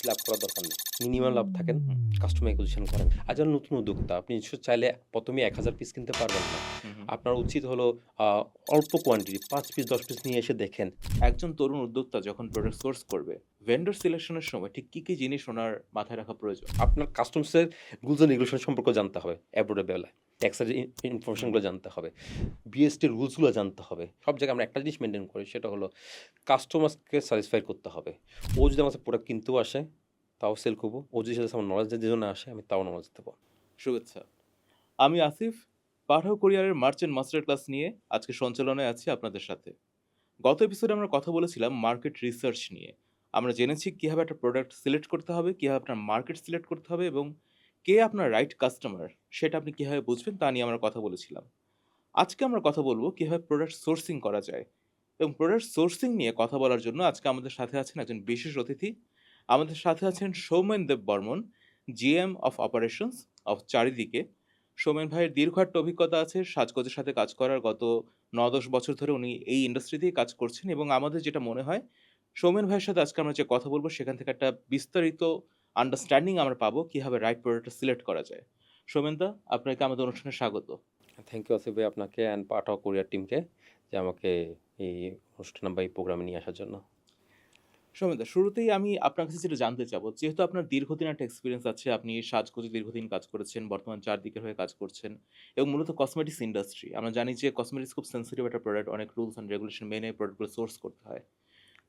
বেশি লাভ করার দরকার নেই। মিনিমাম লাভ থাকেন কাস্টমার অ্যাকুইজিশন করেন। আর যারা নতুন উদ্যোক্তা আপনি চাইলে প্রথমে এক হাজার পিস কিনতে পারবেন না। আপনার উচিত হলো আহ, অল্প কোয়ান্টিটি পাঁচ পিস দশ পিস নিয়ে এসে দেখেন। একজন তরুণ উদ্যোক্তা যখন প্রোডাক্ট সোর্স করবে ভেন্ডর সিলেকশনের সময় ঠিক কি কি জিনিস ওনার মাথায় রাখা প্রয়োজন? আপনার কাস্টমসের অ্যান্ড রেগুলেশন সম্পর্কে জানতে হবে অ্যাব্রোডের বেলায়। ট্যাক্সের ইনফরমেশনগুলো জানতে হবে। বিএসটির রুলসগুলো জানতে হবে। সব জায়গায় আমরা একটা জিনিস মেনটেন করি, সেটা হলো কাস্টমারকে স্যাটিসফাই করতে হবে। ও যদি আমার প্রোডাক্ট কিনতেও আসে, তাও সেল করব। ও যদি সাথে আমার নলেজের জন্য আসে, আমি তাও নলেজ দেবো। শুভেচ্ছা। আমি আসিফ পাঠাও কোরিয়ারের মার্চেন্ট মাস্টার ক্লাস নিয়ে আজকে সঞ্চালনায় আছি আপনাদের সাথে। গত এপিসোডে আমরা কথা বলেছিলাম মার্কেট রিসার্চ নিয়ে। আমরা জেনেছি কীভাবে একটা প্রোডাক্ট সিলেক্ট করতে হবে, কীভাবে আপনার মার্কেট সিলেক্ট করতে হবে এবং কে আপনার রাইট কাস্টমার সেটা আপনি কীভাবে বুঝবেন তা নিয়ে আমরা কথা বলেছিলাম। আজকে আমরা কথা বলব কীভাবে প্রোডাক্ট সোর্সিং করা যায় এবং প্রোডাক্ট সোর্সিং নিয়ে কথা বলার জন্য আজকে আমাদের সাথে আছেন একজন বিশেষ অতিথি। আমাদের সাথে আছেন Soumen Deb Barman GM of operations of চারিদিকে। সৌমেন ভাইয়ের দীর্ঘ একটা অভিজ্ঞতা আছে, সাজগোজের সাথে কাজ করার গত ন দশ বছর ধরে উনি এই ইন্ডাস্ট্রিতেই কাজ করছেন এবং আমাদের যেটা মনে হয়, সৌমেন ভাইয়ের সাথে আজকে আমরা যে কথা বলব সেখান থেকে একটা বিস্তারিত আন্ডারস্ট্যান্ডিং আমরা পাবো কীভাবে রাইট প্রোডাক্টটা সিলেক্ট করা যায়। সৌমেনদা আপনাকে আমাদের অনুষ্ঠানে স্বাগত। থ্যাংক ইউ আসিফ ভাই আপনাকে অ্যান্ড পাঠাও কোরিয়ার টিমকে যে আমাকে এই অনুষ্ঠানে বা এই প্রোগ্রামে নিয়ে আসার জন্য। সৌমেনদা শুরুতেই আমি আপনার কাছে যেটা জানতে চাবো যেহেতু আপনার দীর্ঘদিন একটা এক্সপিরিয়েন্স আছে আপনি সাজগোজে দীর্ঘদিন কাজ করেছেন বর্তমান চারদিকের হয়ে কাজ করছেন এবং মূলত কসমেটিক্স ইন্ডাস্ট্রি আমরা জানি যে কসমেটিক্স খুব সেন্সিটিভ একটা প্রোডাক্ট অনেক রুলস অ্যান্ড রেগুলেশন মেনে প্রোডাক্টগুলো সোর্স করতে হয়।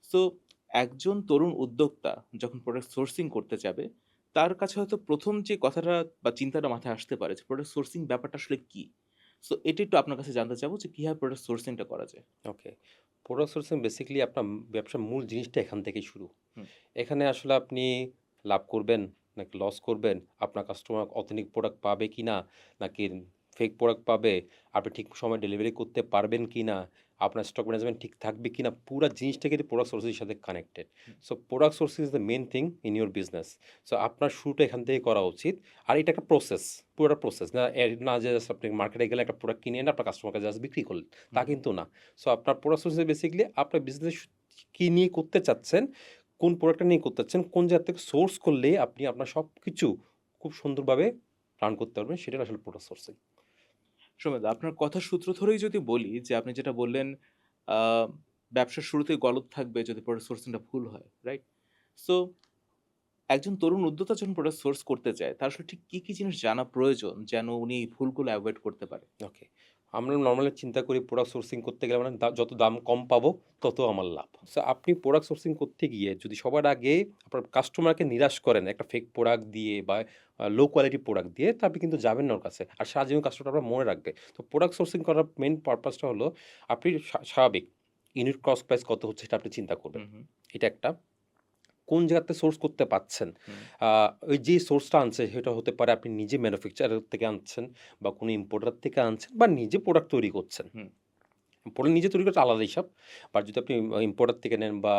সো একজন তরুণ উদ্যোক্তা যখন প্রোডাক্ট সোর্সিং করতে যাবে তার কাছে হয়তো প্রথম যে কথাটা বা চিন্তাটা মাথায় আসতে পারে যে প্রোডাক্ট সোর্সিং ব্যাপারটা আসলে কী? সো এটি একটু আপনার কাছে জানতে চাবো যে কীভাবে প্রোডাক্ট সোর্সিংটা করা যায়? ওকে প্রোডাক্ট সোর্সিং বেসিক্যালি আপনার ব্যবসার মূল জিনিসটা এখান থেকেই শুরু। এখানে আসলে আপনি লাভ করবেন নাকি লস করবেন আপনার কাস্টমার অথেন্টিক প্রোডাক্ট পাবে কি না নাকি ফেক প্রোডাক্ট পাবে আপনি ঠিক সময় ডেলিভারি করতে পারবেন কি না আপনার স্টক ম্যানেজমেন্ট ঠিক থাকবে কি না পুরো জিনিসটা কিন্তু প্রোডাক্ট সোর্সের সাথে connected so product source is the main thing in your business so আপনার শুরুটা এখান থেকে করা উচিত। আর এটা একটা প্রসেস পুরোটা প্রসেস না না যে just আপনি মার্কেটে গেলে একটা প্রোডাক্ট কিনে এনে আপনার কাস্টমারকে জাস্ট বিক্রি করলেন তা কিন্তু না। সো আপনার প্রোডাক্ট সোর্সে বেসিক্যালি আপনার বিজনেস কী নিয়ে করতে চাচ্ছেন কোন প্রোডাক্টটা নিয়ে করতে চাচ্ছেন কোন জায়গা থেকে সোর্স করলে আপনি আপনার সব কিছু খুব সুন্দরভাবে রান করতে পারবেন সেটা আসলে প্রোডাক্ট সোর্সিং সৌমেদ আপনার কথা সূত্র ধরেই যদি বলি যে আপনি যেটা বললেন ব্যবসার শুরুতেই গলত থাকবে যদি প্রোডাক্ট সোর্সিংটা ভুল হয় রাইট সো একজন তরুণ উদ্যোক্তা যখন প্রোডাক্ট সোর্স করতে যায় তার আসলে ঠিক কী কী জিনিস জানা প্রয়োজন যেন উনি এই ভুলগুলো অ্যাভয়েড করতে পারে? ওকে আমরা নর্মালি চিন্তা করি প্রোডাক্ট সোর্সিং করতে গেলে মানে যত দাম কম পাবো তত আমার লাভ। সো আপনি প্রোডাক্ট সোর্সিং করতে গিয়ে যদি সবার আগে আপনার কাস্টমারকে নিরাশ করেন একটা ফেক প্রোডাক্ট দিয়ে বা লো কোয়ালিটি প্রোডাক্ট দিয়ে তা আপনি কিন্তু যাবেন না ওর কাছে। আর সারা জীবন কাস্টমার আপনার মনে রাখবে। তো প্রোডাক্ট সোর্সিং করার মেন পারপাসটা হলো আপনি স্বা- স্বাভাবিক ইউনিট ক্রস প্রাইস কত হচ্ছে সেটা আপনি চিন্তা করবেন। এটা একটা। কোন জায়গাতে সোর্স করতে পাচ্ছেন? ওই যে সোর্সটা আনছে সেটা হতে পারে আপনি নিজে ম্যানুফ্যাকচারার থেকে আনছেন বা কোনো ইম্পোর্টার থেকে আনছেন বা নিজে প্রোডাক্ট তৈরি করছেন। প্রোডাক্ট নিজে তৈরি করতে আলাদা হিসাব বা যদি আপনি ইম্পোর্টার থেকে নেন বা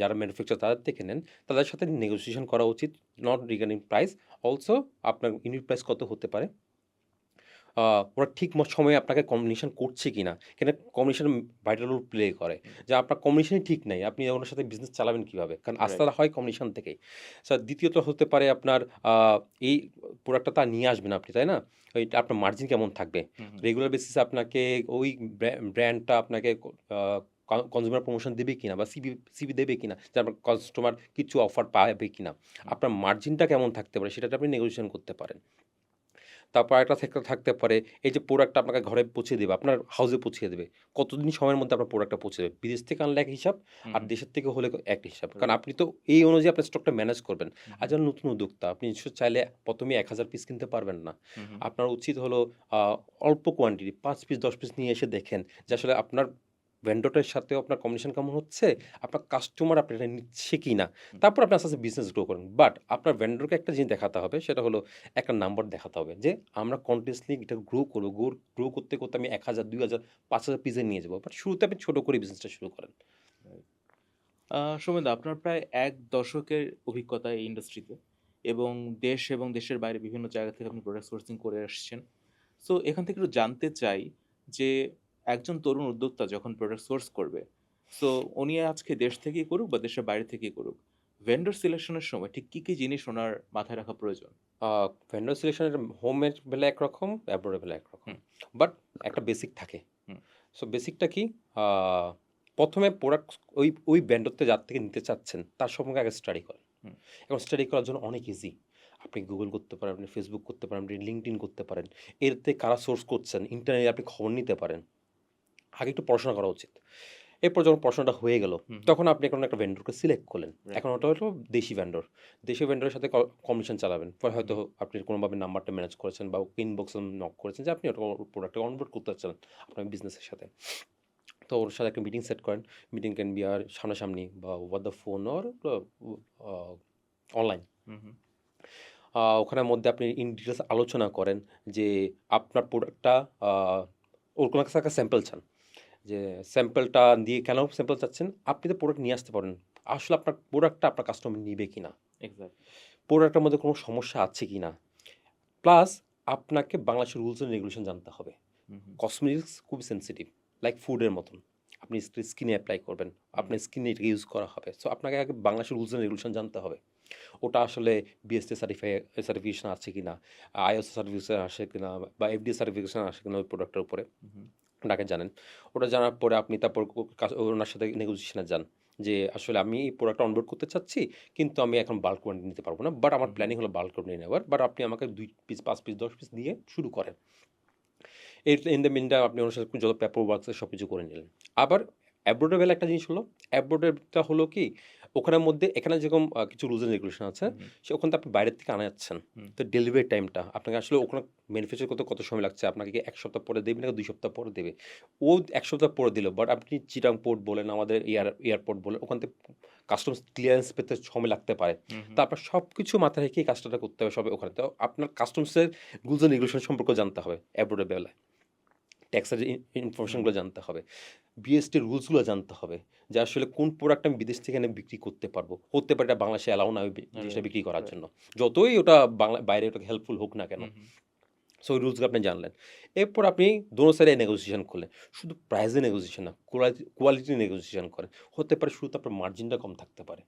যারা ম্যানুফ্যাকচার তাদের থেকে নেন তাদের সাথে নেগোসিয়েশন করা উচিত নট রিগার্ডিং প্রাইস অলসো আপনার ইউনিট প্রাইস কত হতে পারে? ওরা ঠিক সময়ে আপনাকে কম্বিনেশন করছে কি না কেন কম্বিনেশন ভাইটাল রোল প্লে করে। যে আপনার কম্বিনেশনই ঠিক নেই। আপনি ওনার সাথে বিজনেস চালাবেন কীভাবে? কারণ. আস্তে হয় কম্বিনেশন থেকেই। স্যার দ্বিতীয়ত হতে পারে আপনার এই প্রোডাক্টটা তা নিয়ে আসবেন আপনি তাই না? ওই আপনার মার্জিন কেমন থাকবে। রেগুলার বেসিসে আপনাকে ওই ব্র্যান্ডটা আপনাকে কনজিউমার প্রমোশন দেবে কিনা বা সিবি সিবি দেবে কিনা? যে আপনার কাস্টমার কিছু অফার পাবে কিনা? আপনার মার্জিনটা কেমন থাকতে পারে? সেটা আপনি নেগোসিয়েশন করতে পারেন। তারপর একটা থেকে থাকতে পারে। এই যে প্রোডাক্টটা আপনাকে ঘরে পৌঁছে দেবে আপনার হাউসে পৌঁছে দেবে। কতদিন সময়ের মধ্যে আপনার প্রোডাক্টটা পৌঁছে দেবে? বিদেশ থেকে আনলে এক হিসাব আর দেশের থেকে হলে এক হিসাব। কারণ আপনি তো এই অনুযায়ী আপনার স্টকটা ম্যানেজ করবেন। আর যারা নতুন উদ্যোক্তা আপনি নিশ্চয় চাইলে প্রথমে এক হাজার পিস কিনতে পারবেন না। আপনার উচিত হলো অল্প কোয়ান্টিটি পাঁচ পিস দশ পিস নিয়ে এসে দেখেন যে আসলে আপনার ভেন্ডরের সাথেও আপনার কম্বিনেশন কেমন হচ্ছে? আপনার কাস্টমার আপনার এটা নিচ্ছে কি না তারপর আপনি আস্তে আস্তে বিজনেস গ্রো করেন। বাট আপনার ভেন্ডরকে একটা জিনিস দেখাতে হবে সেটা হলো একটা নাম্বার দেখাতে হবে যে আমরা কন্টিনিউসলি এটা গ্রো করব গ্রো গ্রো করতে করতে আমি এক হাজার দুই হাজার পাঁচ হাজার পিসে নিয়ে যাব। বাট শুরুতে আপনি ছোটো করে বিজনেসটা শুরু করেন। আহ, দা, আপনার প্রায় এক দশকের অভিজ্ঞতা এই ইন্ডাস্ট্রিতে এবং দেশ এবং দেশের বাইরে বিভিন্ন জায়গা থেকে আপনি প্রোডাক্ট সোর্সিং করে আসছেন। সো এখান থেকে একটু জানতে চাই যে একজন তরুণ উদ্যোক্তা যখন প্রোডাক্ট সোর্স করবে সো উনি আজকে দেশ থেকেই করুক বা দেশের বাইরে থেকেই করুক ভেন্ডর সিলেকশনের সময় ঠিক কী কী জিনিস ওনার মাথায় রাখা প্রয়োজন? ভেন্ডর সিলেকশনের হোমের বেলা একরকম, অ্যাব্রোডের বেলায় একরকম। বাট একটা বেসিক থাকে। সো বেসিকটা কি? প্রথমে প্রোডাক্ট ওই ওই ভেন্ডরতে যার থেকে নিতে চাচ্ছেন, তার সম্পর্কে আগে স্টাডি করেন। এবং স্টাডি করার জন্য অনেক ইজি। আপনি গুগল করতে পারেন, আপনি ফেসবুক করতে পারেন, আপনি LinkedIn করতে পারেন। এতে কারা সোর্স করছেন, ইন্টারনেটে আপনি খবর নিতে পারেন। আগে একটু পড়াশোনা করা উচিত। এরপর যখন পড়াশোনাটা হয়ে গেল, তখন আপনি এখন একটা ভেন্ডরকে সিলেক্ট করলেন। এখন ওটা হলো দেশি ভেন্ডর। দেশি ভেন্ডরের সাথে কমিশন চালাবেন। পরে হয়তো আপনি কোনোভাবে নাম্বারটা ম্যানেজ করেছেন বা ইনবক্সে নক করেছেন যে আপনি ওটা প্রোডাক্টটা অনবোর্ড করতে চাচ্ছেন আপনার বিজনেসের সাথে। তো ওর সাথে একটা মিটিং সেট করেন। মিটিং ক্যান বি আর সামনাসামনি বা over the phone or online. ওখানের মধ্যে আপনি ইন ডিটেলস আলোচনা করেন যে আপনার প্রোডাক্টটা ওর কোনো একটা স্যাম্পল চান। যে স্যাম্পলটা দিয়ে কেন স্যাম্পল চাচ্ছেন? আপনি তো প্রোডাক্ট নিয়ে আসতে পারেন। আসলে আপনার প্রোডাক্টটা আপনার কাস্টমার নিবে কিনা? এক্সাক্টলি। প্রোডাক্টের মধ্যে কোনো সমস্যা আছে কি না প্লাস আপনাকে বাংলাদেশের রুলস এন্ড রেগুলেশন জানতে হবে। কসমেটিক্স খুবই সেনসিটিভ। লাইক ফুডের মতন। আপনি স্কি স্কিনে এপ্লাই করবেন। আপনার স্কিনে এটা ইউজ করা হবে। সো আপনাকে আগে বাংলাদেশের রুলস এন্ড রেগুলেশন জানতে হবে। ওটা আসলে বিএসটি সার্টিফাই সার্টিফিকেশন আছে কিনা, আইএসও সার্টিফিকেশন আসে কিনা বা এফডিএ সার্টিফিকেশন আসে কি না ওই প্রোডাক্টের উপরে। আগে জানেন। ওটা জানার পরে আপনি তারপর ওনার সাথে নেগোসিয়েশনে যান। যে আসলে আমি এই প্রোডাক্টটা অনবোর্ড করতে চাচ্ছি। কিন্তু আমি এখন বাল্ক কোয়ান্টিটি নিতে পারব না। বাট আমার প্ল্যানিং হলো বাল্ক কোয়ান্টিটি নেওয়ার। বাট আপনি আমাকে দুই পিস, পাঁচ পিস, ১০ পিস দিয়ে শুরু করেন। এর ইন দ্য মিন টাইম আপনি ওনার সাথে যত পেপার ওয়ার্কস সব কিছু করে নিলেন। আবার অ্যাব্রোডের বেলায় একটা জিনিস হলো, অ্যাব্রোডেরটা হলো কি? ওখানের মধ্যে এখানে যেরকম কিছু রুলস এন্ড রেগুলেশন আছে। সে ওখান থেকে আপনি বাইরের থেকে আনা যাচ্ছেন। তো ডেলিভারি টাইমটা আপনাকে আসলে ওখানে ম্যানুফ্যাকচার করতে কত সময় লাগছে? আপনাকে কি ১ সপ্তাহ পরে দেবে নাকি দুই সপ্তাহ পরে দেবে? ও এক সপ্তাহ পরে দিল। বাট আপনি চিটাং পোর্ট বলেন, আমাদের এয়ার এয়ারপোর্ট বলেন, ওখান থেকে কাস্টমস ক্লিয়ারেন্স পেতে সময় লাগতে পারে। তো আপনার সবকিছু মাথায় রেখে কাজটা করতে হবে সবাই ওখানে। তো আপনার কাস্টমসের রুলস এন্ড রেগুলেশন সম্পর্কেও জানতে হবে অ্যাব্রোডের বেলায়। ট্যাক্সের ইনফরমেশনগুলো জানতে হবে। বিএসটির রুলসগুলো জানতে হবে। যে আসলে কোন প্রোডাক্ট আমি বিদেশ থেকে এনে বিক্রি করতে পারব। হতে পারে এটা বাংলাদেশে অ্যালাউ না জিনিসটা বিক্রি করার জন্য। যতই ওটা বাংলা বাইরে ওটাকে হেল্পফুল হোক না কেন। সো ওই রুলসগুলো আপনি জানলেন। এরপর আপনি দোনো সাইডে নেগোসিয়েশন করলেন। শুধু প্রাইসে নেগোসিয়েশন না, কোয়ালিটি নেগোসিয়েশন করেন। হতে পারে শুরুতে আপনার মার্জিনটা কম থাকতে পারে।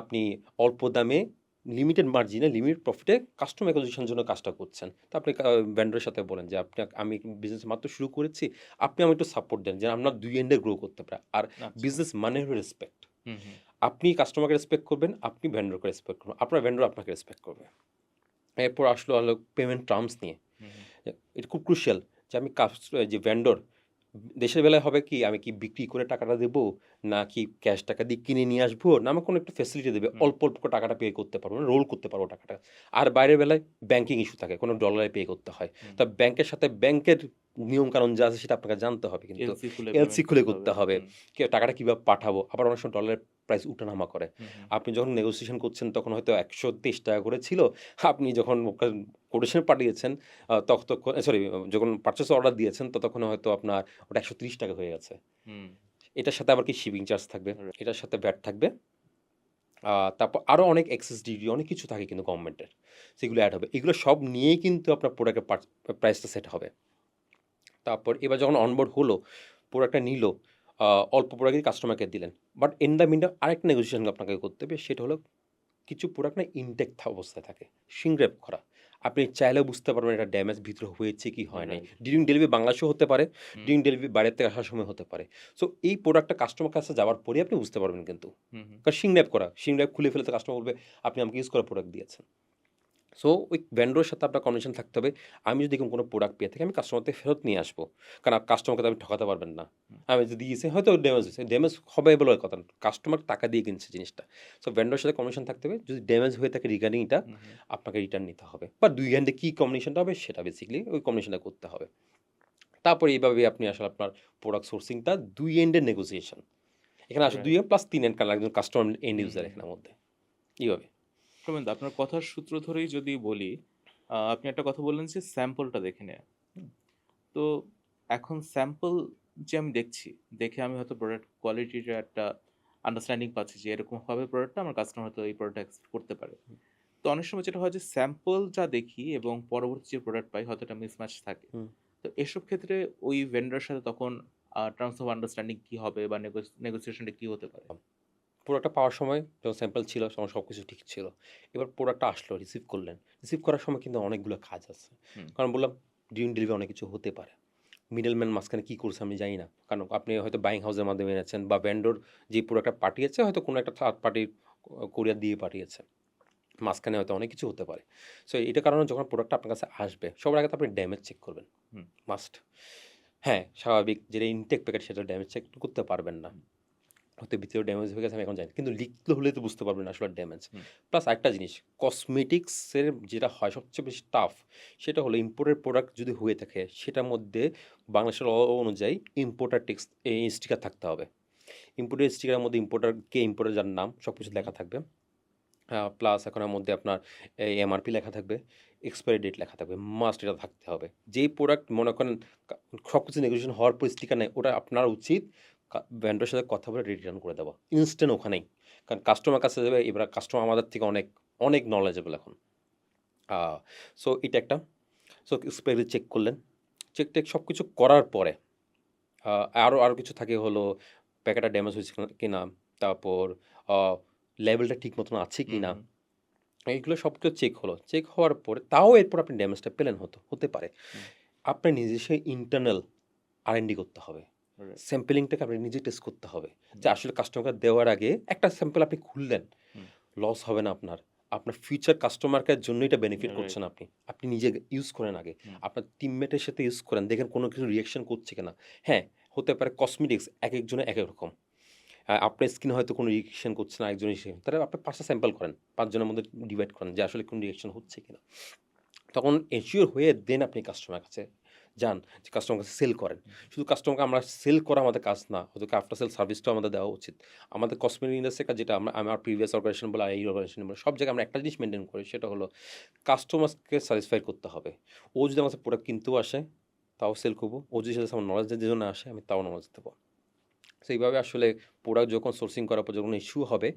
আপনি অল্প দামে লিমিটেড মার্জিনে, লিমিট প্রফিটে কাস্টমার অ্যাকুইজিশনের জন্য কাজটা করছেন। তো আপনি কা ভেন্ডরের সাথে বলেন যে আপনি আমি বিজনেস মাত্র শুরু করেছি। আপনি আমাকে একটু সাপোর্ট দেন যে আমরা দুই এন্ডে গ্রো করতে পারি। আর আচ্ছা। বিজনেস মানে হলো রেসপেক্ট। আপনি কাস্টমারকে রেসপেক্ট করবেন, আপনি ভেন্ডরকে রেসপেক্ট করবেন। আপনার ভেন্ডর আপনাকে রেসপেক্ট করবে। এরপর আসলো হলো পেমেন্ট টার্মস নিয়ে। এটা খুব ক্রুশিয়াল যে আমি কাস যে ভেন্ডর দেশের বেলায় হবে কি আমি কি বিক্রি করে টাকাটা দেবো? না কি ক্যাশ টাকা দিয়ে কিনে নিয়ে আসব? না আমাকে কোনো একটা ফেসিলিটি দেবে। অল্প, অল্প করে টাকাটা পে করতে পারব। না রোল করতে পারব টাকাটা। আর বাইরের বেলায় ব্যাংকিং ইস্যু থাকে। কোনো ডলারে পে করতে হয়। তা ব্যাংকের সাথে ব্যাংকের নিয়মকানুন যা আছে সেটা আপনাকে জানতে হবে কিন্তু। এলসি খুলে করতে হবে। টাকাটা কীভাবে পাঠাবো? আবার অনেক সময় ডলারের প্রাইস উঠানামা করে। আপনি যখন নেগোসিয়েশন করছেন তখন হয়তো ৳১২৩ করে ছিল। আপনি যখন কোটেশন পাঠিয়েছেন আ তখ তখ সরি যখন পারচেজ অর্ডার দিয়েছেন ততক্ষণে হয়তো আপনার ওটা ৳১৩০ হয়ে গেছে। হুম। এটার সাথে আবার কি শিপিং চার্জ থাকবে। এটার সাথে ভ্যাট থাকবে। তারপর আরও অনেক এক্সেস ডিউটি অনেক কিছু থাকে কিন্তু গভর্নমেন্টের। সেগুলো অ্যাড হবে। এগুলো সব নিয়েই কিন্তু আপনার প্রোডাক্টের প্রাইসটা সেট হবে। তারপর এবার যখন অনবোর্ড হলো, প্রোডাক্টটা নিল, অল্প প্রোডাক্টই কাস্টমারকে দিলেন। বাট ইন দ্য মিন আরেকটা নেগোসিয়েশন আপনাকে করতে হবে। সেটা হলো কিছু প্রোডাক্ট না ইনটেক অবস্থায় থাকে। wrap করা। আপনি চাইলেও বুঝতে পারবেন এটা ড্যামেজ ভিতরে হয়েছে কি হয় নাই। ডিউরিং ডেলিভারি বাংলাদেশেও হতে পারে। ডিউরিং ডেলিভারি বাইরের থেকে আসার সময় হতে পারে। সো এই প্রোডাক্টটা কাস্টমার কাছে যাওয়ার পরে আপনি বুঝতে পারবেন কিন্তু। কারণ wrap করা। wrap খুলে ফেলে তো কাস্টমার বলবে আপনি আমাকে ইউজ করা প্রোডাক্ট দিয়েছেন। সো ওই ভেন্ডরের সাথে আপনার কন্ডিশন থাকতে হবে। আমি যদি কোনো প্রোডাক্ট পেয়ে থাকি আমি কাস্টমার থেকে ফেরত নিয়ে আসব। কারণ কাস্টমারকে তো আপনি ঠকাতে পারবেন না। আমি যদি দিয়েছি হয়তো ড্যামেজ হয়েছে। ড্যামেজ হবে বলে কথা কাস্টমার টাকা দিয়ে কিনছে জিনিসটা। সো ভেন্ডরের সাথে কমিশন থাকতে হবে। যদি ড্যামেজ হয়ে থাকে রিগার্ডিং এটা হুম, হুম। আপনাকে রিটার্ন নিতে হবে। বা দুই হ্যান্ডে কী কম্বিনেশনটা হবে সেটা বেসিক্যালি ওই কম্বিনেশনটা করতে হবে। তারপরে এইভাবে আপনি আসলে আপনার প্রোডাক্ট সোর্সিংটা দুই এন্ডের নেগোসিয়েশন। এখানে আসলে দুই ২ প্লাস তিন এন্ড কারণ একজন কাস্টমার এন্ড ইউজার। এখানের মধ্যে। এইভাবে। প্রবীণ আপনার কথার সূত্র ধরেই যদি বলি, আপনি একটা কথা বললেন যে স্যাম্পলটা দেখে নেয়া। তো এখন স্যাম্পল যে আমি দেখছি, দেখে আমি হয়তো প্রোডাক্ট কোয়ালিটির একটা আন্ডারস্ট্যান্ডিং পাচ্ছি যে এরকম হবে প্রোডাক্টটা আমার কাস্টমার হয়তো এই প্রোডাক্ট অ্যাকসেপ্ট করতে পারে। তো অনেক সময় যেটা হয় যে স্যাম্পল যা দেখি এবং পরবর্তী যে প্রোডাক্ট পাই হয়তো একটা মিসম্যাচ থাকে। তো এসব ক্ষেত্রে ওই ভেন্ডরের সাথে তখন টার্মস অফ আন্ডারস্ট্যান্ডিং কী হবে বা নেগোস নেগোসিয়েশনটা কি হতে পারে? প্রোডাক্টটা পাওয়ার সময় যখন স্যাম্পল ছিল তখন সব কিছু ঠিক ছিল। এবার প্রোডাক্টটা আসলো রিসিভ করলেন। রিসিভ করার সময় কিন্তু অনেকগুলো কাজ আছে। কারণ বললাম ডিউন ডেলিভারি অনেক কিছু হতে পারে। মিডলম্যান মাঝখানে কী করছে আমি জানি না। কারণ আপনি হয়তো বাইং হাউসের মাধ্যমে এনেছেন বা ভেন্ডর যে প্রোডাক্টটা পাঠিয়েছে হয়তো কোনো একটা থার্ড পার্টির কোরিয়ার দিয়ে পাঠিয়েছে। মাঝখানে হয়তো অনেক কিছু হতে পারে। সো এটা কারণে যখন প্রোডাক্টটা আপনার কাছে আসবে সবার আগে তো আপনি ড্যামেজ চেক করবেন। মাস্ট হ্যাঁ স্বাভাবিক। যেটা ইনটেক প্যাকেট সেটা ড্যামেজ চেক করতে পারবেন না। হয়তো ভিতরে ড্যামেজ হয়ে গেছে আমি এখন জানি কিন্তু লিখতে হলে তো বুঝতে পারবেন আসলে ড্যামেজ প্লাস একটা জিনিস কসমেটিক্সের যেটা হয় সবচেয়ে বেশি টাফ সেটা হলো ইম্পোর্টেড প্রোডাক্ট যদি হয়ে থাকে সেটার মধ্যে বাংলাদেশের ল অনুযায়ী ইম্পোর্টার টেক্স স্টিকার থাকতে হবে। ইম্পোর্টের স্টিকারের মধ্যে ইম্পোর্টার কে ইম্পোর্টার যার নাম সব কিছু লেখা থাকবে। প্লাস এখনের মধ্যে আপনার এমআরপি লেখা থাকবে এক্সপায়ারি ডেট লেখা থাকবে মাস্ট এটা থাকতে হবে। যেই প্রোডাক্ট মনে করেন সব কিছু নেগোসিয়েশন হওয়ার পর স্টিকার নেই ওটা আপনার উচিত ভ্যান্ডারের সাথে কথা বলে রিটার্ন করে দেওয়া। ইনস্ট্যান্ট ওখানেই। কারণ কাস্টমার কাছে যাবে এবার কাস্টমার আমাদের থেকে অনেক অনেক নলেজেবল এখন। সো এটা একটা। সো এক্সপায়ারি চেক করলেন। চেক টেক সব কিছু করার পরে আরও আরও কিছু থাকে হলো প্যাকেটটা ড্যামেজ হয়েছে কি না তারপর লেভেলটা ঠিক মতন আছে কি না এইগুলো সব কিছু চেক হলো। চেক হওয়ার পরে তাও এরপর আপনি ড্যামেজটা পেলেন হতো হতে পারে। আপনার নিজস্ব ইন্টারনাল আর করতে হবে. স্যাম্পলিংটাকে আপনি নিজে টেস্ট করতে হবে। যে আসলে কাস্টমারকে দেওয়ার আগে একটা স্যাম্পল আপনি খুললেন লস হবে না আপনার। আপনার ফিউচার কাস্টমারকে জন্য এটা বেনিফিট করছেন আপনি। আপনি নিজে ইউজ করেন আগে। আপনার টিমমেটের সাথে ইউজ করেন দেখেন কোনো কিছু রিয়াকশন করছে কিনা। হ্যাঁ হতে পারে কসমেটিক্স এক একজনের এক এক রকম। আপনার স্কিন হয়তো কোনো রিয়েকশন করছে না একজন রিয়েকশন তাহলে আপনি পাঁচটা স্যাম্পল করেন পাঁচজনের মধ্যে ডিভাইড করেন যে আসলে কোন রিয়েকশন হচ্ছে কিনা। তখন এনশিওর হয়ে দেন আপনি কাস্টমার কাছে। যান যে কাস্টমার কাছে সেল করেন। শুধু কাস্টমারকে আমরা সেল করা আমাদের কাজ না হয়তো আফটার সেল সার্ভিসটাও আমাদের দেওয়া উচিত। আমাদের কসমেটিক ইন্ডাস্ট্রির কাজ যেটা আমরা, আমার প্রিভিয়াস অর্গানাইজেশন বলে, এই অর্গানাইজেশন বলে, সব জায়গায় আমরা একটা জিনিস মেনটেন করি, সেটা হলো কাস্টমারকে স্যাটিসফাই করতে হবে। ও যদি আমাদের প্রোডাক্ট কিনতেও আসে, তাও সেল করব। ও যদি সাথে আমার নলেজ যে জন্য আসে, আমি তাও নলেজ দেবো। সেইভাবে আসলে প্রোডাক্ট যখন সোর্সিং করার পর যখন ইস্যু হবে,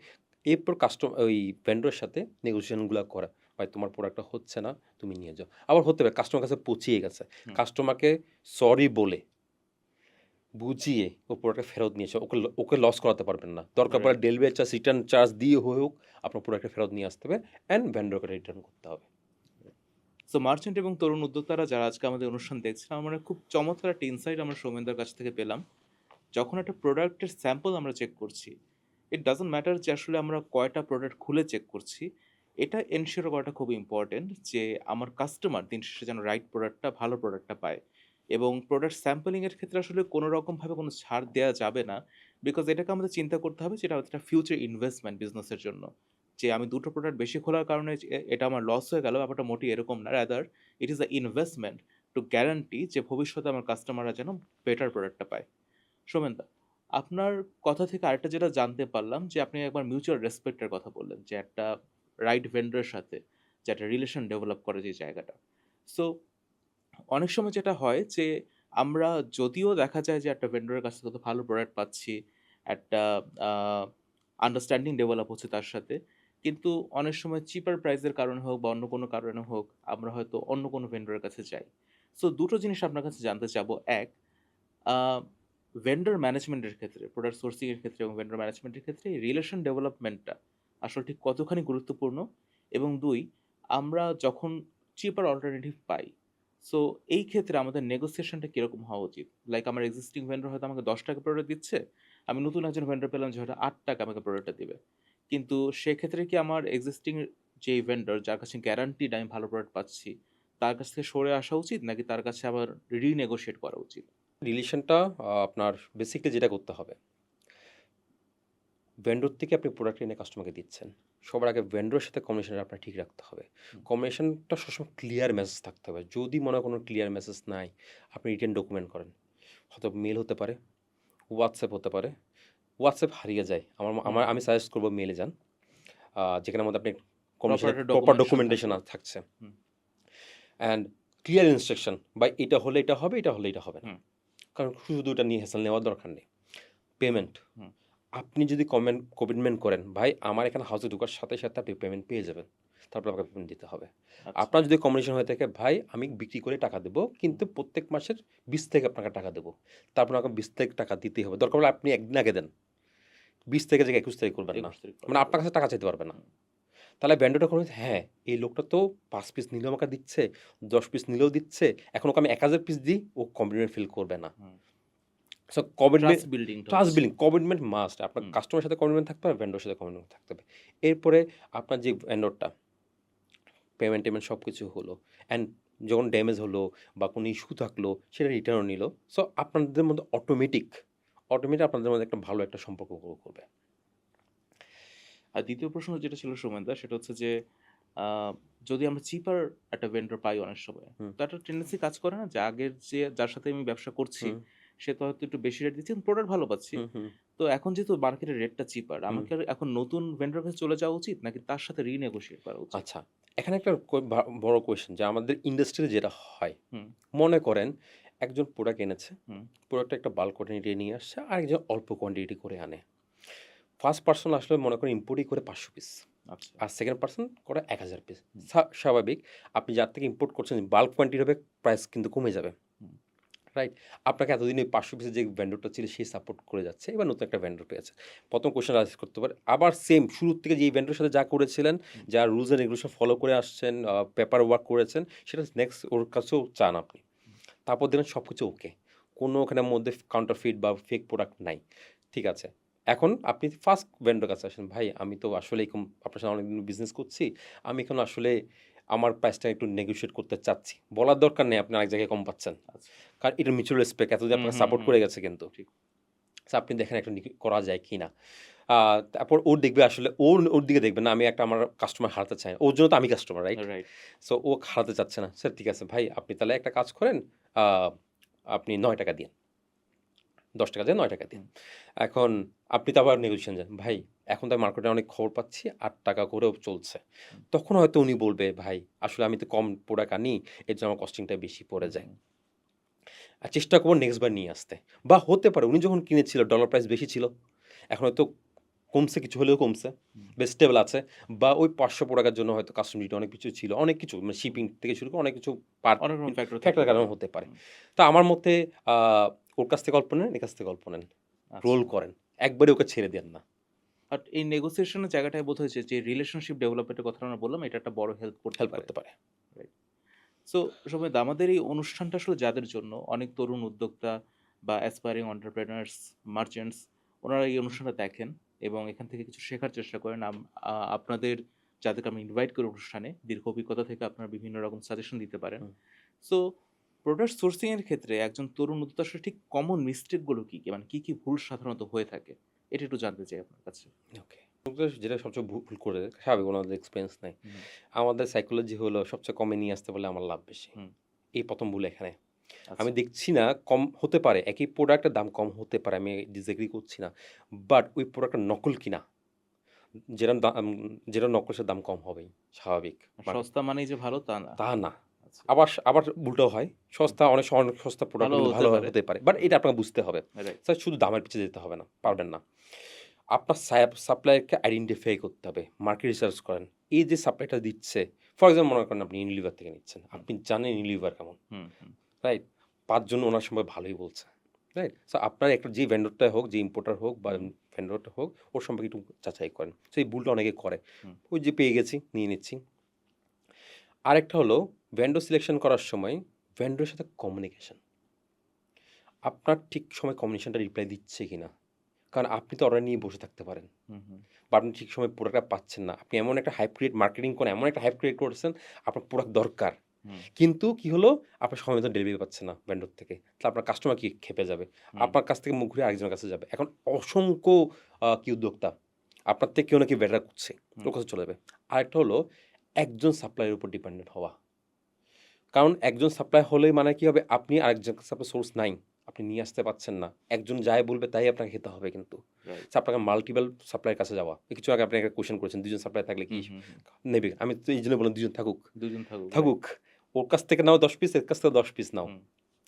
এরপর কাস্টম ওই ভেন্ডরের সাথে নেগোসিয়েশনগুলো করা। ভাই তোমার প্রোডাক্টটা হচ্ছে না তুমি নিয়ে যাও। আবার হতে পারে কাস্টমার কাছে পচিয়ে গেছে। কাস্টমারকে সরি বলে বুঝিয়ে ও প্রোডাক্টটা ফেরত নিয়েছে ওকে ওকে লস করাতে পারবেন না। দরকার পড়ে ডেলিভারি চার্জ রিটার্ন চার্জ দিয়ে হয়ে হোক আপনার প্রোডাক্টটা ফেরত নিয়ে আসতে হবে অ্যান্ড ভেন্ডরকে রিটার্ন করতে হবে। সো মার্চেন্ট এবং তরুণ উদ্যোক্তারা যারা আজকে আমাদের অনুষ্ঠান দেখছেন আমরা খুব চমৎকার একটা ইনসাইট আমরা সৌমেন্দার কাছ থেকে পেলাম। যখন একটা প্রোডাক্টের স্যাম্পল আমরা চেক করছি ইট ডাজন্ট ম্যাটার যে আসলে আমরা কয়টা প্রোডাক্ট খুলে চেক করছি এটা এনশিওর করাটা খুব ইম্পর্টেন্ট যে আমার কাস্টমার দিন শেষে যেন রাইট প্রোডাক্টটা ভালো প্রোডাক্টটা পায়। এবং প্রোডাক্ট স্যাম্পলিংয়ের ক্ষেত্রে আসলে কোনো রকমভাবে কোনো ছাড় দেওয়া যাবে না বিকজ এটাকে আমাদের চিন্তা করতে হবে যেটা একটা ফিউচার ইনভেস্টমেন্ট বিজনেসের জন্য। যে আমি দুটো প্রোডাক্ট বেশি খোলার কারণে এটা আমার লস হয়ে গেল, ব্যাপারটা মোটেই এরকম না। Rather it is a investment to guarantee যে ভবিষ্যতে আমার কাস্টমাররা যেন বেটার প্রোডাক্টটা পায়। সোমেনদা, আপনার কথা থেকে আরেকটা যেটা জানতে পারলাম যে আপনি একবার মিউচুয়াল রেসপেক্টের কথা বললেন যে একটা রাইট ভেন্ডরের সাথে যে একটা রিলেশন ডেভেলপ করে যে জায়গাটা। সো অনেক সময় যেটা হয় যে, আমরা যদিও দেখা যায় যে একটা ভেন্ডরের কাছ থেকে ভালো প্রোডাক্ট পাচ্ছি, একটা আন্ডারস্ট্যান্ডিং ডেভেলপ হচ্ছে তার সাথে, কিন্তু অনেক সময় চিপার প্রাইসের কারণে হোক বা অন্য কোনো কারণে হোক, আমরা হয়তো অন্য কোনো ভেন্ডরের কাছে যাই। সো দুটো জিনিস আপনার কাছে জানতে চাবো। এক ভেন্ডর ম্যানেজমেন্টের ক্ষেত্রে প্রোডাক্ট সোর্সিংয়ের ক্ষেত্রে এবং ভেন্ডর ম্যানেজমেন্টের ক্ষেত্রে রিলেশন ডেভেলপমেন্টটা আসলে ঠিক কতখানি গুরুত্বপূর্ণ? এবং দুই, আমরা যখন চিপার অল্টারনেটিভ পাই সো এই ক্ষেত্রে আমাদের নেগোসিয়েশনটা কীরকম হওয়া উচিত? লাইক আমার এক্সিস্টিং ভেন্ডার হয়তো আমাকে দশ টাকা প্রোডাক্ট দিচ্ছে, আমি নতুন একজন ভেন্ডার পেলাম যে হয়তো আট টাকা আমাকে প্রোডাক্টটা দিবে। কিন্তু সেক্ষেত্রে কি আমার এক্সিস্টিং যে ভেন্ডার যার কাছে গ্যারান্টিড আমি ভালো প্রোডাক্ট পাচ্ছি, তার কাছ থেকে সরে আসা উচিত, নাকি তার কাছে আবার রিনেগোশিয়েট করা উচিত? রিলেশনটা আপনার বেসিকলি যেটা করতে হবে ভেন্ডর থেকে আপনি প্রোডাক্ট এনে কাস্টমারকে দিচ্ছেন। সবার আগে ভেন্ডরের সাথে কমিশনটা আপনার ঠিক রাখতে হবে। হুম। কমিশনটা সবসময় ক্লিয়ার মেসেজ থাকতে হবে। যদি মনে হয় কোনো ক্লিয়ার মেসেজ নাই আপনি রিটার্ন ডকুমেন্ট করেন। হয়তো মেল হতে পারে হোয়াটসঅ্যাপ হতে পারে। হোয়াটসঅ্যাপ হারিয়ে যায়। আমার আমার আমি সাজেস্ট করব মেলে যান। যেখানের মধ্যে আপনি প্রপার ডকুমেন্টেশন থাকছে। অ্যান্ড ক্লিয়ার ইনস্ট্রাকশন বা এটা হলে এটা হবে এটা হলে এটা হবে না। কারণ শুধু এটা নিয়ে হেসেল নেওয়ার দরকার নেই। পেমেন্ট। আপনি যদি কমেন্ট কমিটমেন্ট করেন ভাই আমার এখানে হাউসে ঢোকার সাথে সাথে আপনি পেমেন্ট পেয়ে যাবেন। তারপর আপনাকে পেমেন্ট দিতে হবে। আচ্ছা। আপনার যদি কমিশন হয়ে থাকে ভাই আমি বিক্রি করে টাকা দেবো কিন্তু প্রত্যেক মাসের বিশ থেকে আপনাকে টাকা দেবো। তারপর আপনাকে বিশ থেকে টাকা দিতেই হবে। দরকার হলে আপনি একদিন আগে দেন। বিশ থেকে জায়গায় একুশ তারিখ করবেন না। মানে আপনার কাছে টাকা চাইতে পারবে না। তাহলে ভেন্ডরটা করবে হ্যাঁ এই লোকটা তো পাঁচ পিস নিলেও আমাকে দিচ্ছে দশ পিস নিলেও দিচ্ছে এখন ওকে আমি এক হাজার পিস দিই ও কমিটমেন্ট ফিল করবে না। So commitment building trust billing commitment must আপনার। কাস্টমারের সাথে কমিটমেন্ট থাকতে হবে সাথে কমিটমেন্ট থাকতে হবে। এরপরে আপনার যে ভেন্ডরটা পেমেন্ট টেমেন্ট সব কিছু হলো অ্যান্ড যখন ড্যামেজ হলো বা কোনো ইস্যু থাকল সেটা রিটার্নও নিল। সো আপনাদের মধ্যে অটোমেটিক অটোমেটিক আপনাদের মধ্যে একটা ভালো একটা সম্পর্ক করবে আর দ্বিতীয় প্রশ্ন যেটা ছিল সুমেন্দা সেটা হচ্ছে যে যদি আমরা চিপার একটা ভেন্ডর পাই অনেক সময়। তো একটা টেন্ডেন্সি কাজ করে না? যে আগের যে যার সাথে আমি ব্যবসা করছি সে তো হয়তো একটু বেশি রেট দিচ্ছে প্রোডাক্ট ভালো পাচ্ছি। তো এখন যেহেতু মার্কেটের রেটটা চিপার আমাকে এখন নতুন ভেন্ডর কাছে চলে যাওয়া উচিত নাকি তার সাথে রিনেগোশিয়েট করা উচিত? আচ্ছা এখানে একটা বড় কোয়েশ্চেন যে আমাদের ইন্ডাস্ট্রিতে যেটা হয় মনে করেন একজন প্রোডাক্ট এনেছে। প্রোডাক্টটা একটা বাল্ক কোয়ান্টিটি নিয়ে আসছে আর একজন অল্প কোয়ান্টিটি করে আনে। ফার্স্ট পার্সন আসলে মনে করেন ইম্পোর্টই করে পাঁচশো পিস আচ্ছা। আর সেকেন্ড পার্সন করে এক হাজার পিস স্বাভাবিক আপনি যার থেকে ইম্পোর্ট করছেন বাল্ক কোয়ান্টিটি হবে প্রাইস কিন্তু কমে যাবে। রাইট আপনাকে এতদিন ওই পাঁচশো পিসের যে ভেন্ডরটা ছিল সেই সাপোর্ট করে যাচ্ছে এবার নতুন একটা ভেন্ডর পেয়েছে প্রথম কোয়েশ্চেন রাইজ করতে পারে। আবার সেম শুরুর থেকে যে ভেন্ডরের সাথে যা করেছিলেন যা রুলস অ্যান্ড রেগুলেশন ফলো করে আসছেন পেপার ওয়ার্ক করেছেন সেটা নেক্সট ওর কাছেও চান আপনি। তারপর দেখেন সব কিছু ওকে কোনো ওখানে মধ্যে কাউন্টারফিট বা ফেক প্রোডাক্ট নাই। ঠিক আছে? এখন আপনি ফার্স্ট ভেন্ডর কাছে আসেন ভাই আমি তো আসলে এরকম আপনার সাথে অনেকদিন বিজনেস করছি। আমি এখন আসলে আমার প্রাইসটা একটু নেগোশিয়েট করতে চাচ্ছি। বলার দরকার নেই আপনি আরেক জায়গায় কম পাচ্ছেন। আচ্ছা। কারণ এটা মিউচুয়াল রেসপেক্ট এতদিন হুম, আপনাকে সাপোর্ট করে গেছে কিন্তু। আপনি দেখেন একটা করা যায় কি না। তারপর ওর দেখবে আসলে ওর ওর দিকে দেখবে না আমি একটা আমার কাস্টমার হারাতে চাই না। ওর জন্য তো আমি কাস্টমার রাইট সো ও হারাতে চাচ্ছে না। স্যার ঠিক আছে ভাই আপনি তাহলে একটা কাজ করেন আপনি নয় টাকা দিন দশ টাকা দিয়ে নয় টাকা দিন। এখন আপনি তো আবার নেগোসিয়েশন যান। ভাই এখন তো মার্কেটে অনেক খবর পাচ্ছি আট টাকা করেও চলছে। তখন হয়তো উনি বলবে ভাই আসলে আমি তো কম প্রোডাক্ট আনি এর জন্য আমার কস্টিংটা বেশি পড়ে যায়। আর চেষ্টা করব নেক্সট বার নিয়ে আসতে। বা হতে পারে উনি যখন কিনেছিল ডলার প্রাইস বেশি ছিল এখন হয়তো কমছে কিছু হলেও কমছে। বেশ স্টেবল আছে বা ওই পাঁচশো প্রোডাক্টের জন্য হয়তো কাস্টম ডিউটি অনেক কিছু ছিল অনেক কিছু মানে শিপিং থেকে শুরু করে অনেক কিছু ফ্যাক্টর ফ্যাক্টর কারণ হতে পারে। তা আমার মতে ওর কাছ থেকে অল্প নেন এর কাছ থেকে অল্প নেন। আচ্ছা। রোল করেন। একবারে ওকে ছেড়ে দেন না। বাট এই নেগোসিয়েশনের জায়গাটায় বোধ হয়েছে যে রিলেশনশিপ ডেভেলপমেন্টের কথা আমরা বললাম এটা একটা বড় হেল্প করতে হেল্প করতে পারে। সো সময় আমাদের এই অনুষ্ঠানটা আসলে যাদের জন্য অনেক তরুণ উদ্যোক্তা বা অ্যাসপায়ারিং অন্টারপ্রেনার্স মার্চেন্টস ওনারা এই অনুষ্ঠানটা দেখেন এবং এখান থেকে কিছু শেখার চেষ্টা করেন। আপনাদের যাদেরকে আমি ইনভাইট করি অনুষ্ঠানে দীর্ঘ অভিজ্ঞতা থেকে আপনারা বিভিন্ন রকম সাজেশন দিতে পারেন। সো প্রোডাক্ট সোর্সিং এর ক্ষেত্রে একজন তরুণ উদ্যোক্তা আসলে ঠিক কমন মিস্টেকগুলো কি কি? মানে কি কি ভুল সাধারণত হয়ে থাকে? এটা একটু জানতে চাই আপনার কাছে। ওকে যেটা সবচেয়ে ভুল করে স্বাভাবিক ওনাদের এক্সপিরিয়েন্স নাই। আমাদের সাইকোলজি হলো সবচেয়ে কমে নিয়ে আসতে বলে আমার লাভ বেশি। এই প্রথম ভুল এখানে। আচ্ছা, আমি দেখছি না কম হতে পারে একই প্রোডাক্টের দাম কম হতে পারে আমি ডিসএগ্রি করছি না। বাট ওই প্রোডাক্টের নকল কিনা? দাম যেটা নকল সে দাম কম হবেই স্বাভাবিক। সস্তা মানেই যে ভালো তা না। তা না। আবার আবার উল্টো হয়। সস্তা অনেক সময় অনেক সস্তা প্রোডাক্ট ভালো হতে পারে। বাট এটা আপনাকে বুঝতে হবে। স্যার শুধু দামের পিছিয়ে যেতে হবে না পারবেন না। আপনার সাপ্লায়ারকে আইডেন্টিফাই করতে হবে মার্কেট রিসার্চ করেন। এই যে সাপ্লাইটা দিচ্ছে ফর এক্সাম্পল মনে করেন আপনি ইউনিলিভার থেকে নিচ্ছেন। আপনি জানেন ইউনিলিভার কেমন? রাইট পাঁচজন ওনার সময় ভালোই বলছে। রাইট সো আপনার একটা যে ভেন্ডরটা হোক যে ইম্পোর্টার হোক বা ভেন্ডরটা হোক ওর সম্পর্কে একটু যাচাই করেন। সো এই ভুলটা অনেকে করে। ওই যে পেয়ে গেছি নিয়ে নিচ্ছি। আরেকটা হলো ভেন্ডর সিলেকশন করার সময় ভেন্ডরের সাথে কমিউনিকেশন আপনার ঠিক সময় কমিউনিকেশনটা রিপ্লাই দিচ্ছে কি না কারণ আপনি তো অর্ডার নিয়ে বসে থাকতে পারেন। বা আপনি ঠিক সময় প্রোডাক্টটা পাচ্ছেন না। আপনি এমন একটা হাইপ ক্রিয়েট মার্কেটিং করেন এমন একটা হাইপ ক্রিয়েট করেছেন আপনার প্রোডাক্ট দরকার। কিন্তু কি হলো? আপনার সময় মতো ডেলিভারি পাচ্ছে না ভেন্ডর থেকে। তাহলে আপনার কাস্টমার কি খেপে যাবে? আপনার কাছ থেকে মুখ ঘুরে আরেকজনের কাছে যাবে। এখন অসংখ্য কি উদ্যোক্তা? আপনার থেকে কেউ নাকি বেটার করছে। ওর কাছে চলে যাবে। আরেকটা হলো একজন সাপ্লাইয়ের উপর ডিপেন্ডেন্ট হওয়া। কারণ একজন সাপ্লাই হলেই মানে কি হবে? আপনি আরেকজন সাপ্লাই সোর্স নাই। আপনি নিয়ে আসতে পারছেন না। একজন যাই বলবে তাই আপনাকে খেতে হবে কিন্তু। আপনাকে মাল্টিপল সাপ্লাইয়ের কাছে যাওয়া। কিছু আগে আপনি একটা কোয়েশ্চেন করেছেন দুজন সাপ্লাই থাকলে কি। নেবে। আমি তো এই জন্য বললাম দুজন থাকুক। দুজন থাকুক থাকুক। ওর কাছ থেকে নাও দশ পিস এর কাছ থেকে দশ পিস নাও।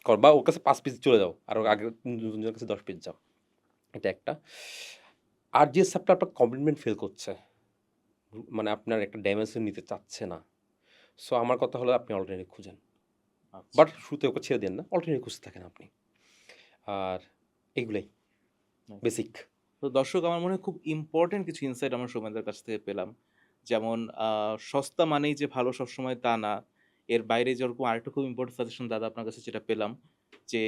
কর বা ওর কাছে পাঁচ পিস চলে যাও। আর আগে দুজনের কাছে দশ পিস যাও। এটা একটা। আর যে সাপ্লাই আপনার কমিটমেন্ট ফেল করছে মানে আপনার একটা ডাইমেনশন নিতে চাচ্ছে না। সো আমার কথা হলো আপনি অল্টারনেটিভ খুঁজেন। আচ্ছা, বাট শুরুতে ওকে ছেড়ে দেন না অল্টারনেটিভ খুঁজতে থাকেন আপনি। আর এগুলোই. বেসিক তো দর্শক আমার মনে হয় খুব ইম্পর্টেন্ট কিছু ইনসাইট আমরা সৌমেনদার কাছ থেকে পেলাম। যেমন সস্তা মানেই যে ভালো সবসময় তা না। এর বাইরে যেরকম আরেকটা খুব ইম্পর্টেন্ট সাজেশন দাদা আপনার কাছে যেটা পেলাম যে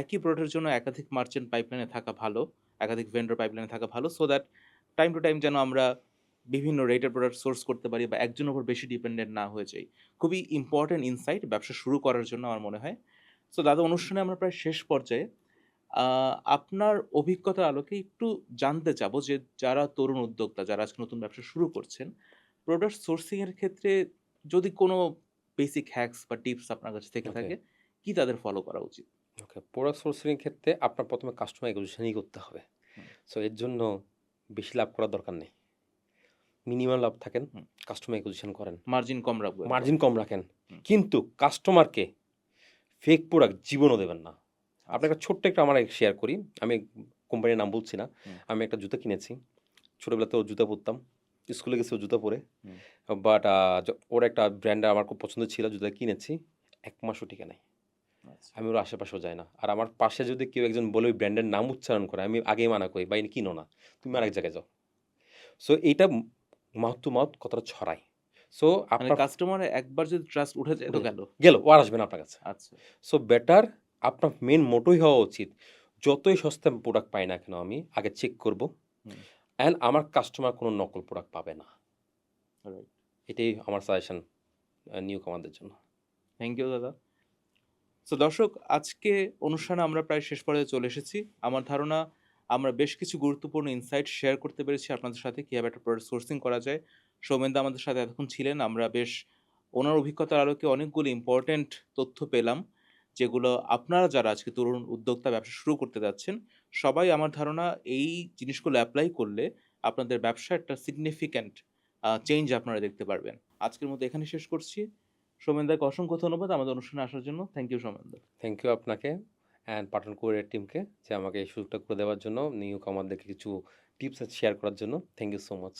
একই প্রোডাক্টের জন্য একাধিক মার্চেন্ট পাইপলাইনে থাকা ভালো একাধিক ভেন্ডর পাইপলাইনে থাকা ভালো so that time to time যেন আমরা বিভিন্ন রেটের প্রোডাক্ট সোর্স করতে পারি বা একজনের উপর বেশি ডিপেন্ডেন্ট না হয়ে যাই। খুবই ইম্পর্টেন্ট ইনসাইট ব্যবসা শুরু করার জন্য আমার মনে হয়। সো দাদা অনুষ্ঠানে আমরা প্রায় শেষ পর্যায়ে আপনার অভিজ্ঞতার আলোকে একটু জানতে চাব যে যারা তরুণ উদ্যোক্তা যারা আজকে নতুন ব্যবসা শুরু করছেন প্রোডাক্ট সোর্সিংয়ের ক্ষেত্রে যদি কোনো বেসিক হ্যাকস বা টিপস আপনার কাছে থেকে থাকে কি তাদের ফলো করা উচিত? ওকে প্রোডাক্ট সোর্সিং এর ক্ষেত্রে আপনার প্রথমে কাস্টমার একুজিশনই করতে হবে। সো এর জন্য বেশি লাভ করার দরকার নেই। মিনিমাম লাভ থাকেন কাস্টমার একুজিশন করেন। মার্জিন কম রাখব একদম। মার্জিন কম রাখেন। কিন্তু কাস্টমারকে ফেক প্রোডাক্ট জীবনও দেবেন না। আচ্ছা। আপনাকে ছোট্ট একটা আমার শেয়ার করি। আমি কোম্পানির নাম বলছি না। আমি একটা জুতা কিনেছি। ছোটোবেলাতে ও জুতা পরতাম। স্কুলে গেছি ও জুতা পরে। বাট ওর একটা ব্র্যান্ড আমার খুব পছন্দ ছিল জুতা কিনেছি। এক মাসও টিকে নাই। আচ্ছা। আমি ওর আশেপাশেও যাই না। আর আমার পাশে যদি কেউ একজন বলে ওই ব্র্যান্ডের নাম উচ্চারণ করে আমি আগেই মানা করি বাইরে কিনো না। তুমি আরেক জায়গায় যাও। সো এইটা মাউথ টু মাউথ কথাটা ছড়ায়। সো মানে আপনার কাস্টমার একবার যদি ট্রাস্ট উঠে যায় তো গেল। গেল ও আর আসবে না আপনার কাছে। আচ্ছা। সো বেটার আপনার মেন মোটোই হওয়া উচিত যতই সস্তা প্রোডাক্ট পাই না কেন আমি আগে চেক করব। অ্যান্ড আমার কাস্টমার কোনো নকল প্রোডাক্ট পাবে না. এটাই আমার সাজেশন নিউ কামারদের জন্য। থ্যাংক ইউ দাদা। সো দর্শক আজকে অনুষ্ঠানে আমরা প্রায় শেষ পর্যায়ে চলে এসেছি। আমার ধারণা আমরা বেশ কিছু গুরুত্বপূর্ণ ইনসাইট শেয়ার করতে পেরেছি আপনাদের সাথে, কীভাবে একটা প্রোডাক্ট সোর্সিং করা যায়। সৌমেন্দা আমাদের সাথে এতক্ষণ ছিলেন, আমরা বেশ ওনার অভিজ্ঞতার আলোকে অনেকগুলো ইম্পর্ট্যান্ট তথ্য পেলাম, যেগুলো আপনারা যারা আজকে তরুণ উদ্যোক্তা ব্যবসা শুরু করতে যাচ্ছেন, সবাই আমার ধারণা এই জিনিসগুলো অ্যাপ্লাই করলে আপনাদের ব্যবসা একটা সিগনিফিক্যান্ট চেঞ্জ আপনারা দেখতে পারবেন। আজকের মতো এখানে শেষ করছি। সৌমেনদাকে অসংখ্য ধন্যবাদ আমাদের অনুষ্ঠানে আসার জন্য। থ্যাংক ইউ সৌমেন্দা থ্যাংক ইউ আপনাকে। অ্যান্ড পাটন কোরিয়ার টিমকে যে আমাকে এই সুযোগটা করে দেওয়ার জন্য, নিউ কামারদেরকে কিছু টিপস শেয়ার করার জন্য। Thank you so much